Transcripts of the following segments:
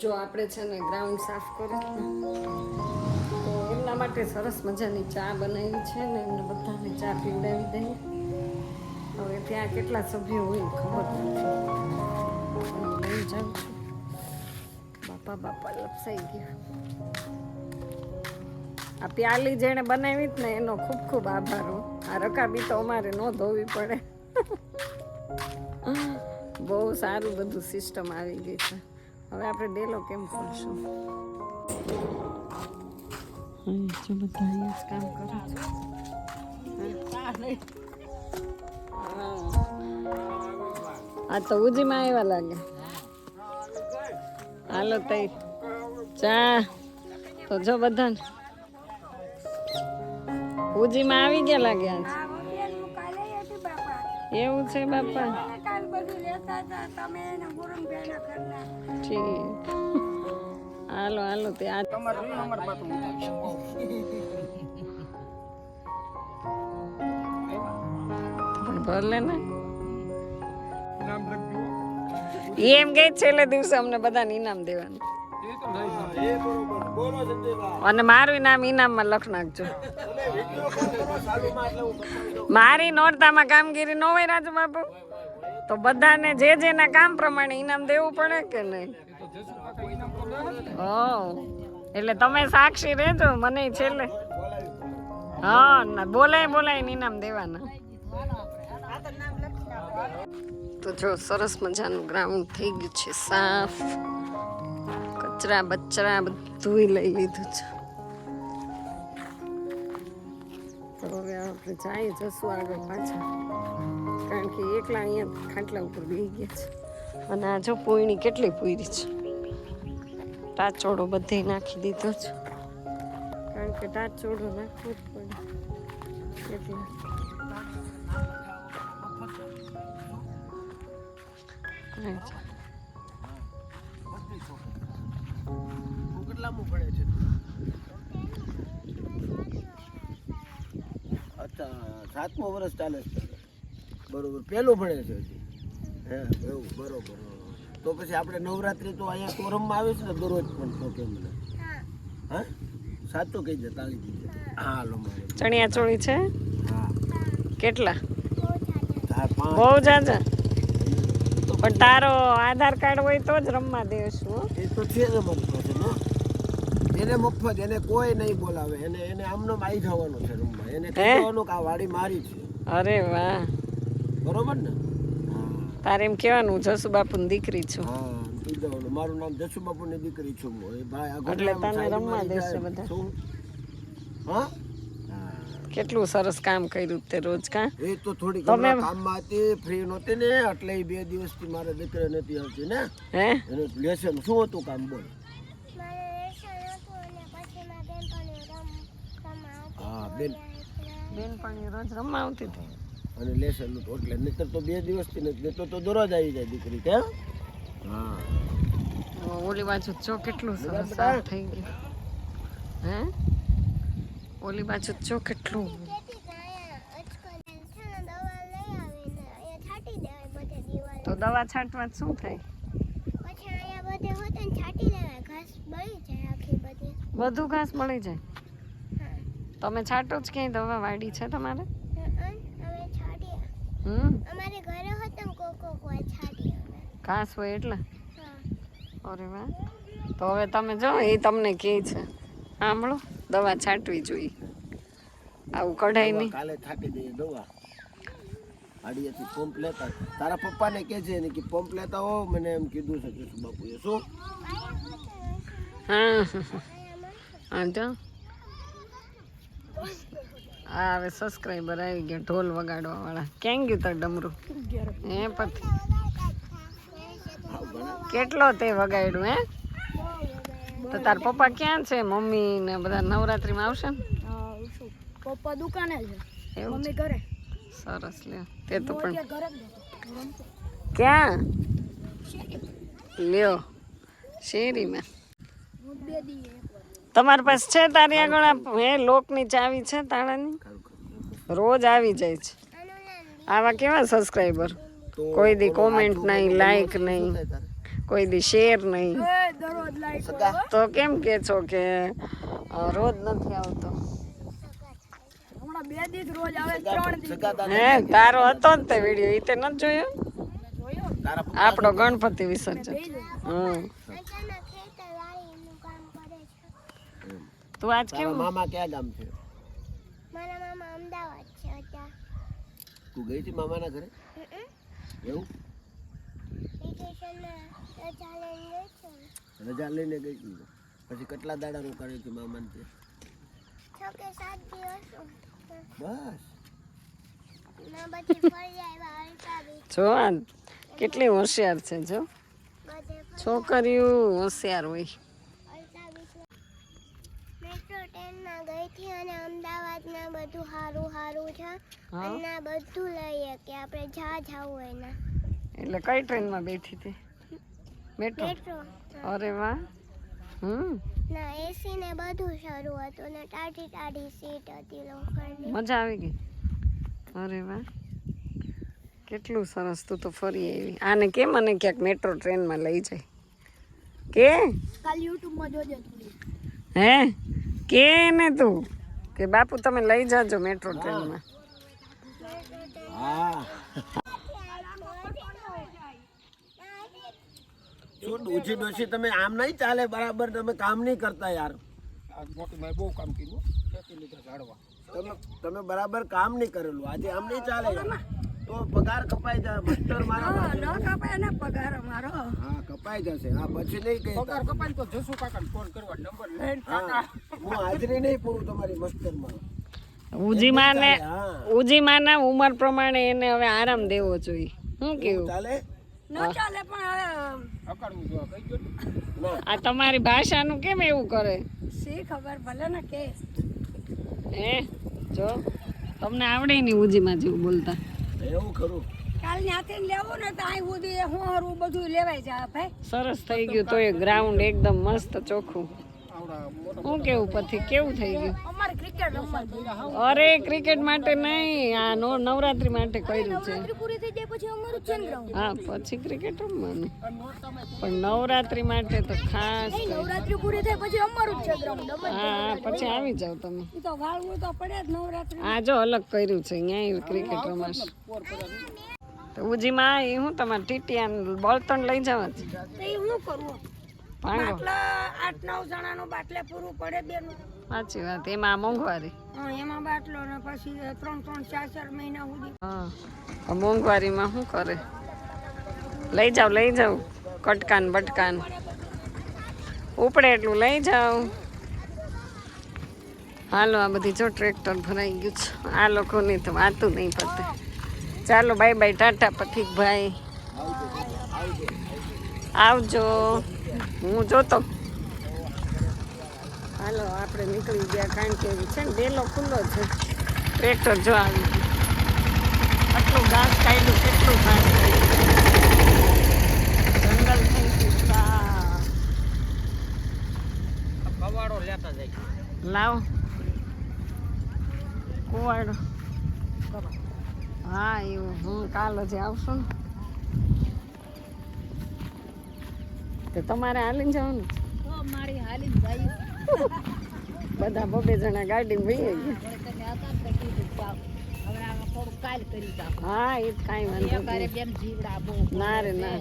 જો આપણે છે ને ગ્રાઉન્ડ સાફ કરી તો એમના માટે સરસ મજાની ચા બનાવી છે ને એમને બધાને ચા પીવડાવી દઈએ. હવે ત્યાં કેટલા સભ્યો હોય ખબર નથી. જાઉં છું. બાપા બાપા લપસાઈ ગયા. આ પ્યાલી જેણે બનાવી જ ને એનો ખૂબ ખૂબ આભાર હો. આ રકાબી તો અમારે ન ધોવી પડે. બહુ સારું બધું સિસ્ટમ આવી ગઈ છે. હવે આપણે ડેલો કેમ ખોલશું? જો બધા અહીંયા જ કામ કરે છે. આ તો ઉજીમાં આવ્યા લાગે. હાલો તઈ. ચા. તો જો બધા ઉજીમાં આવી ગયા લાગે આજ. એવું છે બાપા? ઠીક. હાલો હાલો તે આ પણ ભલે ને. એમ કે છેલ્લે દિવસે અમને બધાને ઇનામ દેવાનું. અને મારું નામ ઇનામમાં લખ નાખજો. મારી નોરતામાં કામગીરી નો હોય રાજુ બાપુ. તો બધાને જે જેના કામ પ્રમાણે ઇનામ દેવું પડે કે નહીં? એટલે તમે સાક્ષી રહેજો, મને છેલ્લે. હા, ના, બોલાય બોલાય ઇનામ દેવાના. તો જો, સરસ મજાનું ગ્રાઉન્ડ થઈ ગયું છે, સાફ. કચરા બચરા બધું લઈ લીધું છે. તો હવે આપણે જાય જશું આગળ પાછા. કારણ કે એકલા અહીંયા ખાટલા ઉપર બેસી ગયા છે. અને આ જો પોઈણી કેટલી પૂરી છે. ટાચોડો બધે નાખી દીધો છે. કારણ કે ટાચોડો નાખવો જ પડે. એટલે. કેટલામું ભણે છે? સાતમો વર્ષ ચાલે છે. બરોબર પહેલું ભણે છે હજી. હે એવું બરોબર. તો પછી આપણે નવરાત્રી તો અહીંયા કોરમમાં આવે છે ને દરરોજ પણ તો કે મને હા? સાચું કહી દે તાળી દીધે હા લો ચણિયા ચોળી છે? હા. કેટલા? બહુ જાજા પણ તારો આધાર કાર્ડ હોય તો જ રમવા દેશું. એ તો છે જ અમારી એને મફત એને કોઈ નહીં બોલાવે. એને એને આમનો આવી જવાનું છે રૂમમાં. એને કહેવાનું કે આ વાડી મારી છે. અરે વાહ. બરોબર ને? તારે એમ કહેવાનું જસુ બાપુની દીકરી છું. હા મારું નામ જસુબાપુની દીકરી છું એટલે તને રમવા દેશે બધા. હા હા. કેટલું સરસ કામ કર્યું તે રોજ કા? એ તો થોડી તમે- કામમાં હતી ફ્રી નહોતી ને એટલે બે દિવસથી મારા દીકરા નથી આવતી ને. હે? લેસન શું હતું કામ બોલ. હા બેન પણ રોજ રમવા આવતી હતી. અને લેસન તો એટલે નહીતર તો બે દિવસથી નથી નહીતર તો દરરોજ આવી જાય દીકરી કે હા? ઓલી બાજુ જો કેટલું સરસ થઈ ગયું. હે? ઓલી બાજુ જો કેટલું. તો દવા છાંટવા શું થાય? બધું ઘાસ મળી જાય. તમે છાંટો જ ક્યાંય દવા વાડી છે તમારે? અમારે ઘરે હતો કોકો કોઈ છાડી ઘાસ હોય એટલે? અરે વાહ. તો હવે તમે જો એ તમને કે છે. સાંભળો દવા છાંટવી જોઈએ. આવું કઢાઈ નહીં. કાલે થાકી દઈએ દવા. આડિયાથી પંપ લેતા. તારા પપ્પાને કહે છે ને કે પંપ લેતા હો મને એમ કીધું છે કે બાપુએ શું? હા. હા જો. આ હવે સબસ્ક્રાઈબર આવી ગયા ઢોલ વગાડવા વાળા ક્યાં ગયું તાર ડમરું? હે પછી કેટલો તે વગાડ્યું હે? તો તાર પપ્પા ક્યાં છે? મમ્મી ને બધા નવરાત્રીમાં આવશે ને? પપ્પા દુકાને છે. એવું ઘરે. સરસ લ્યો. તે તો પણ ક્યાં? લ્યો. શેરીમાં. બે દી તમારી પાસે છે તારી આગળ આ હે લોકની ચાવી છે તાળાની રોજ આવી જાય છે. આવા કેવા સબસ્ક્રાઈબર કોઈ દી કોમેન્ટ નહીં, લાઈક નહીં. કોઈ દી શેર નહીં. તો કેમ કે છો કે રોજ નથી આવતો? હમણાં બે દિવસ રોજ આવે ત્રણ દિવસ સગા તારા હે તારો હતો ને તે વીડિયો એ તે નથી જોયો? આપણો ગણપતિ વિસર્જન. હમ. તું આજ કેવું? મામા ક્યાં ગામ છે? મારા મામા અમદાવાદ છે અત્યારે. તું ગઈ હતી મામાના ઘરે? એવું? રજા લઈને ગઈ હતી પછી કેટલા દાડા રોકાણી હતી મામાને તે? છ કે સાત દિવસ બસ. જો કેટલી હોશિયાર છે જો. છોકરીઓ હોશિયાર હોય. હતી અને અમદાવાદના બધું સારું સારું છે. અને બધું લઈએ કે આપણે જ્યાં જવું હોય ને એટલે કઈ ટ્રેનમાં બેઠી હતી? મેટ્રો? અરે વાહ. હમ. ના એસી ને બધું શરૂ હતું ને ટાઢી ટાઢી સીટ હતી લોખંડની. મજા આવી ગઈ? અરે વાહ. કેટલું સરસ તું તો ફરી આવી. આને કે મને ક્યાંક મેટ્રો ટ્રેનમાં લઈ જાય? કે? કાલ યુટ્યુબમાં જોજે હે? કે ને તું? કે બાપુ, તમે લઈ જાજો મેટ્રો ટ્રેનમાં. શું ડોસી ડોસી તમે આમ નહીં ચાલે? બરાબર, તમે કામ નહીં કરતા યાર. તમે તમે બરાબર કામ નહીં કરેલું. આજે આમ નહીં ચાલે યાર. તો પગાર કપાઈ જાય. માસ્ટર મારો ન કપાય ને પગાર અમારો. હા કપાઈ જશે. હા પછી નહીં કઈ પગાર કપાય તો જસુ કાકા ફોન કરવા નંબર હા હું હાજરી નહીં પૂરું તમારી મસ્તરમાં ઉજીમાને હા. ઉજીમાના ઉંમર પ્રમાણે એને હવે આરામ દેવો જોઈએ. શું કેવું? ચાલે? ન ચાલે પણ ના? આ તમારી ભાષાનું કેમ એવું કરે? શી ખબર ભલે ને કે. હે? જો તમને આવડે નહીં ઉજીમાં જેવું બોલતા. એવું ખરું. કાલ ત્યાંથી લેવું ને તો અહીં સુધી હું હરું બધું લેવાય જાય ભાઈ. સરસ થઈ ગયું તો એ ગ્રાઉન્ડ એકદમ મસ્ત ચોખ્ખું. શું કેવું પછી? કેવું થઈ ગયું? અમારે ક્રિકેટ રમવા અરે ક્રિકેટ માટે નહીં આ નો નવરાત્રી માટે કર્યું છે. હા પછી ક્રિકેટ રમવાનું. પણ નવરાત્રી માટે તો ખાસ. નવરાત્રી પૂરી થાય પછી અમારું જ છે ગ્રાઉન્ડ. હા પછી આવી જાવ તમે. તો વાળવું તો પડે જ નવરાત્રી. આ જો અલગ કર્યું છે અહીંયા ક્રિકેટ રમાશ. તો ઉજીમાં એ હું તમારે ટીટીયા બળતણ લઈ જવા છે? હું કરવું પાંગો આઠ નવ જણાનું બાટલે પૂરું પડે બેનું. સાચી વાત એમાં મોંઘવારી. એમાં બાટલો ને પછી ત્રણ ત્રણ, ચાર ચાર મહિના સુધી. મોંઘવારીમાં શું કરે? લઈ જાવ લઈ જાવ કટકાન, બટકાન. ઉપડે એટલું, લઈ જાવ હાલો, આ બધી જો ટ્રેક્ટર ભરાઈ ગયું છે. આ લોકોની તો વાતું નહીં પતે. ચાલો, બાય બાય, ટાટા પથિક ભાઈ આવજો. હું જોતો હાલો આપણે નીકળી ગયા કારણ કે છે ને ડેલો ખુલ્લો છે. ટ્રેક્ટર જો આવી ગયું. આટલું ઘાસ કાઢ્યું કેટલું ઘાસ જંગલ થઈ લેતા જાય. લાવો. કુવાડો. હા એવું હું કાલ જ આવશું. ને તો તમારે હાલીને જવાનું? મારી હાલીને ભાઈ બધા બબે જણા ગાડી જાવ હા એ જ કાંઈ વાંધો ના રે ના.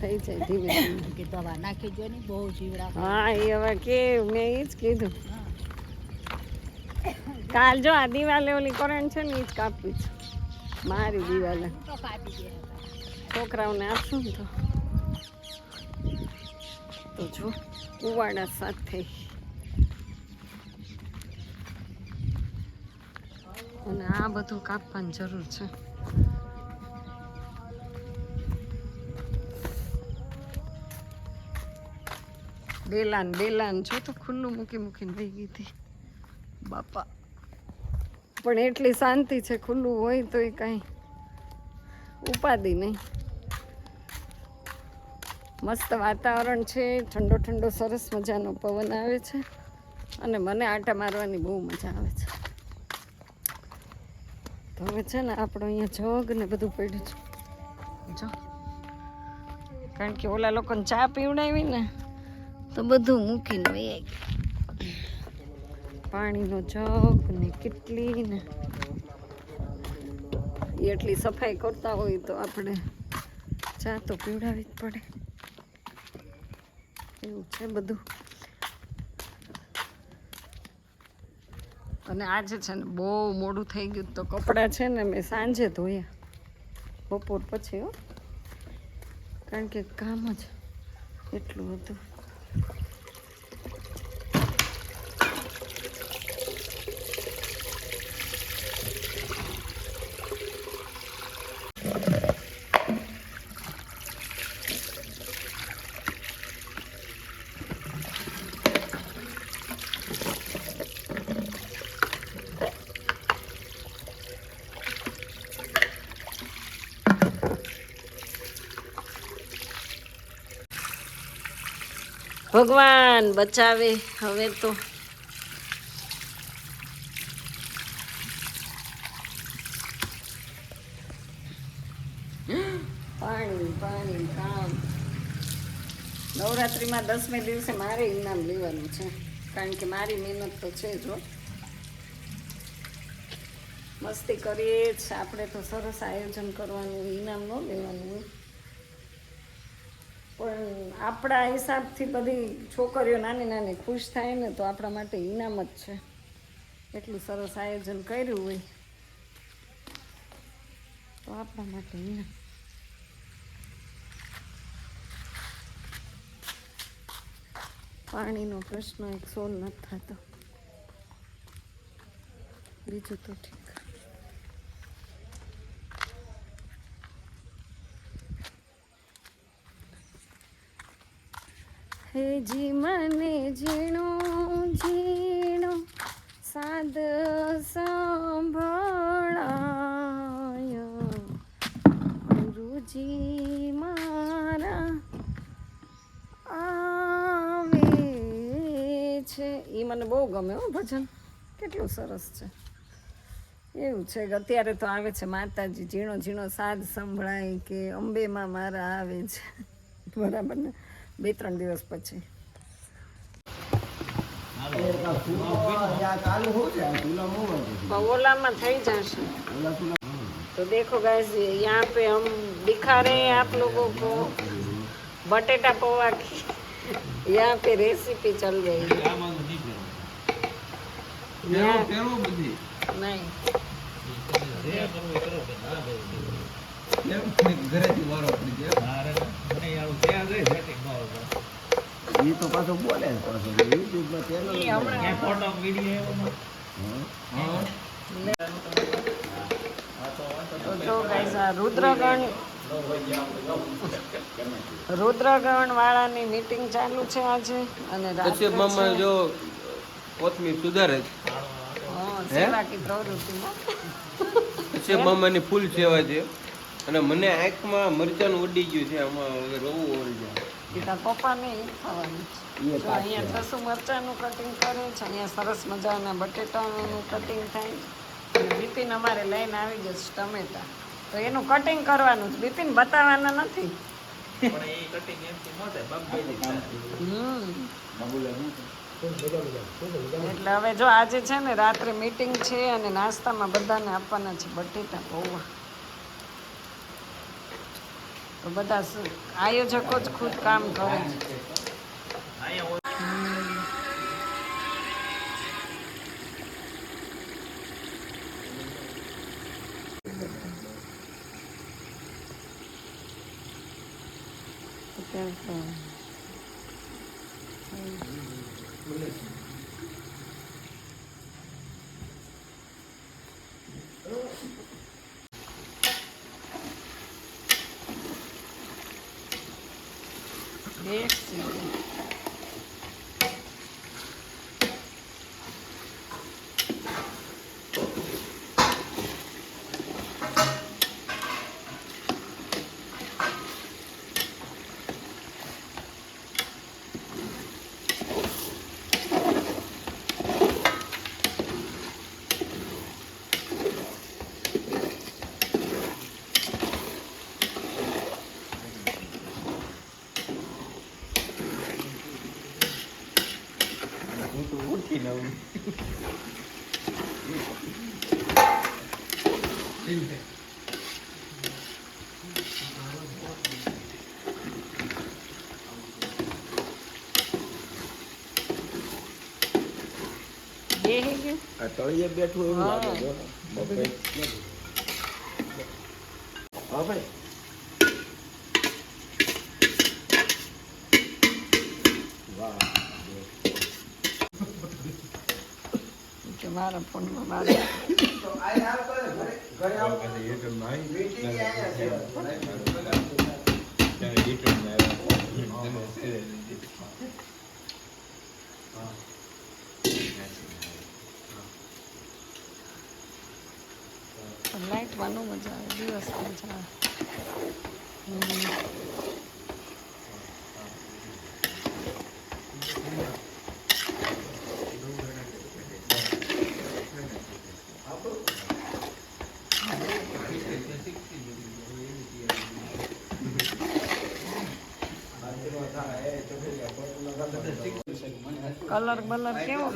થઈ જાય ધીમે ધીમે. કે દવા નાખી દો ને બહુ જીવડા હા એ હવે કે મેં એ જ કીધું. કાલ જો આ દિવાલે ઓલી કરંટ છે ને એ જ કાપવી છે. મારી દિવાલે. કાપી છોકરાઓને આપશું ને તો. તો જો કુવાડા સાથે અને આ બધું કાપવાની જરૂર છે. બેલાન બેલાન જો તો ખુલ્લું મૂકી મૂકીને વહી ગઈ હતી. બાપા. પણ એટલી શાંતિ છે, ખુલ્લું હોય તો એ કાંઈ ઉપાધિ નહીં. મસ્ત વાતાવરણ છે ઠંડો ઠંડો સરસ મજાનો પવન આવે છે અને મને આટા મારવાની બહુ મજા આવે છે. તો હવે છે ને આપણો અહીંયા જગ ને બધું પડ્યું છે. જો. કારણ કે ઓલા લોકોને ચા પીવડાવી ને તો બધું મૂકીને વહી પાણીનો જગ ને કેટલી ને. એટલી સફાઈ કરતા હોય તો આપણે ચા તો પીવડાવી જ પડે. એવું છે બધું. અને આજે છે ને બહુ મોડું થઈ ગયું તો કપડાં છે ને મેં સાંજે ધોયા. બપોર પછી હો. કારણ કે કામ જ એટલું હતું. ભગવાન બચાવે. હવે તો પાણી પાણી, કામ. નવરાત્રિમાં દસમે દિવસે મારે ઇનામ લેવાનું છે. કારણ કે મારી મહેનત તો છે જ મસ્તી કરીએ જ. આપણે તો સરસ આયોજન કરવાનું, ઇનામ ન લેવાનું હોય. પણ આપણા હિસાબથી બધી છોકરીઓ નાની નાની ખુશ થાય ને તો આપણા માટે ઇનામ જ છે. એટલું સરસ આયોજન કર્યું હોય. તો આપણા માટે ઇનામ. પાણીનો પ્રશ્ન એક સોલ નથી થતો. બીજું તો ઠીક હે જી મને ઝીણો ઝીણો સાદ સંભળાયો ગુરુજી મારા આવે છે એ મને બહુ ગમે હો ભજન. કેટલું સરસ છે. એવું છે કે અત્યારે તો આવે છે માતાજી, ઝીણો ઝીણો સાદ સંભળાય કે અંબેમાં મારા આવે છે. બરાબર ને? બે ત્રણ દિવસ પછી ચાલુ હોય છે આ ચૂલા બહુ વાગે છે. ओला થઈ જશે ઓલા ચૂલા तो देखो गैस यहाँ पे हम दिखा रहे हैं आप लोगों को बटेटा पोहा की यहाँ पे रेसिपी चल रही है यहाँ नहीं પાછો બોલે પાછો યુટ્યુબમાં ચેનલ ફોટો રુદ્રગણ રુદ્રગણ વાળાની મીટિંગ ચાલુ છે આજે અને કશ્યપ મામા જો કોથમીર સુધારે કશ્યપ મામાની ફૂલ સેવા છે. અને મને આંખમાં મરચાનું ઉડી ગયું છે. આમાં હવે રવું ઓળી જાય. પિતા પપ્પાને એ ખાવાનું છે. જો અહીંયા ઠસું મરચાંનું કટિંગ કરે છે અહીંયા સરસ મજાના બટેટાનું કટિંગ થાય. અને બિપિન અમારે લઈને આવી જશે ટમેટા. તો એનું કટિંગ કરવાનું છે. બિપિન બતાવવાના નથી. હમ. એટલે હવે જો આજે છે ને રાત્રે મીટિંગ છે અને નાસ્તામાં બધાને આપવાના છે બટેટા પૌવા. તો બધા આયોજકો જ ખુદ કામ કરે છે. Thank તો એક સીટી મૂકીને આવું બે હે ગયું આ તળિયે બેઠું એવું લાગે જો બપોરે. હા કે મારા ફોનમાં મારે. લાઈટ વાનું મજા આવે દિવસ મજા આવે. કલર બલર કેવો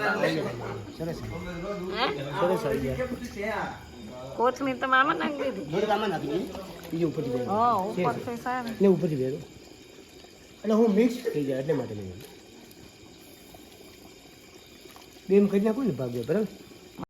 કોથમીર તમે આમાં નાખી દીધી? થોડીક આમાં નાખી દીધી. બીજું ઉપરથી બે હા ઉપરથી સાહેબ ને ઉપરથી બે એટલે હું મિક્સ થઈ જાય એટલે માટે નહીં બે એમ કરી નાખું ને ભાગ્ય બરાબર?